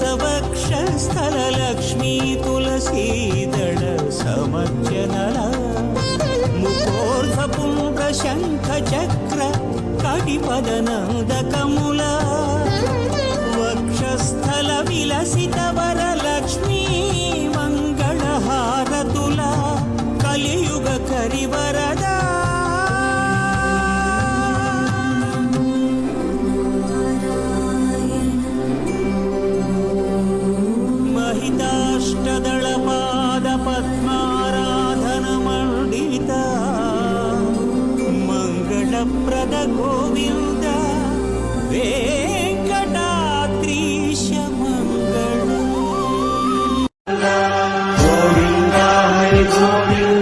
వాసవక్షస్థలలక్ష్మీ తులసీదళ సమర్చనల. ముఖోర్ధపుండ్ర శంఖ చక్ర కటిపదనందకముల వక్షస్థల वेङ्कटप्रद गोविन्द वेङ्कटाद्रीशमङ्गल गोविन्द हरि गोविन्द